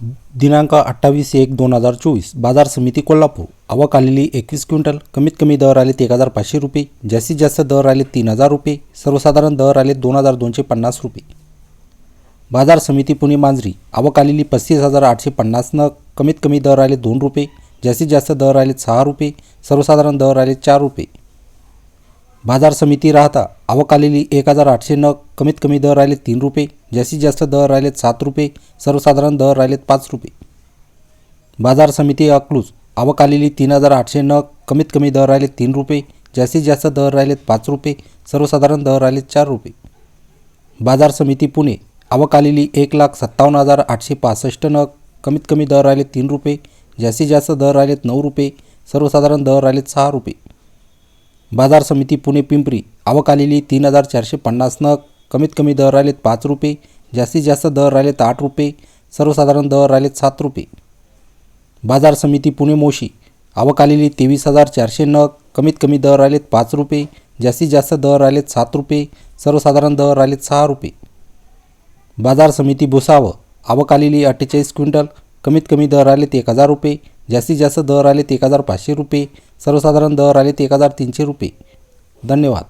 दिनांक अठ्ठावीस एक दोन हजार चोवीस बाजार समिती कोल्हापूर. आवक आलेली एकवीस क्विंटल कमीत कमी दर आले एक हजार पाचशे रुपये जास्तीत जास्त दर आले तीन हजार रुपये सर्वसाधारण दर आले दोन हजार दोनशे पन्नास रुपये. बाजार समिती पुणे मांजरी. आवक आलेली पस्तीस हजार आठशे पन्नासनं कमीत कमी दर आले दोन रुपये जास्तीत जास्त दर आले सहा रुपये सर्वसाधारण दर आले चार रुपये. बाजार समिती राहता आवक आलेली एक हजार आठशे नग कमीत कमी दर राहिलेत तीन रुपये जास्तीत जास्त दर राहिलेत सात रुपये सर्वसाधारण दर राहिलेत पाच रुपये. बाजार समिती अकलूज आवक आलेली तीन हजार आठशे नग कमीत कमी दर राहिलेत तीन रुपये जास्तीत जास्त दर राहिलेत पाच रुपये सर्वसाधारण दर राहिलेत चार रुपये. बाजार समिती पुणे आवक आलेली एक लाख सत्तावन्न हजार आठशे पासष्ट नग कमीत कमी दर राहिले तीन रुपये जास्तीत जास्त दर राहिलेत नऊ रुपये सर्वसाधारण दर राहिलेत सहा रुपये. बाजार समिती पुणे पिंपरी. आवक आलेली तीन हजार चारशे पन्नास नग. कमीत कमी दर राहिलेत पाच रुपये. जास्तीत जास्त दर राहिलेत आठ रुपये. सर्वसाधारण दर राहिलेत सात रुपये. बाजार समिती पुणे मोशी. आवक आलेली तेवीस हजार चारशे नग. कमीत कमी दर राहिलेत पाच रुपये. जास्तीत जास्त दर राहिलेत सात रुपये. सर्वसाधारण दर राहिलेत सहा रुपये. बाजार समिती भुसावं आवक आलेली अठ्ठेचाळीस क्विंटल. कमीत कमी दर आलेत एक हजार रुपये. जास्तीत जास्त दर आलेत एक हजार पाचशे रुपये. सर्वसाधारण दर आलेत एक हजार तीनशे रुपये. धन्यवाद.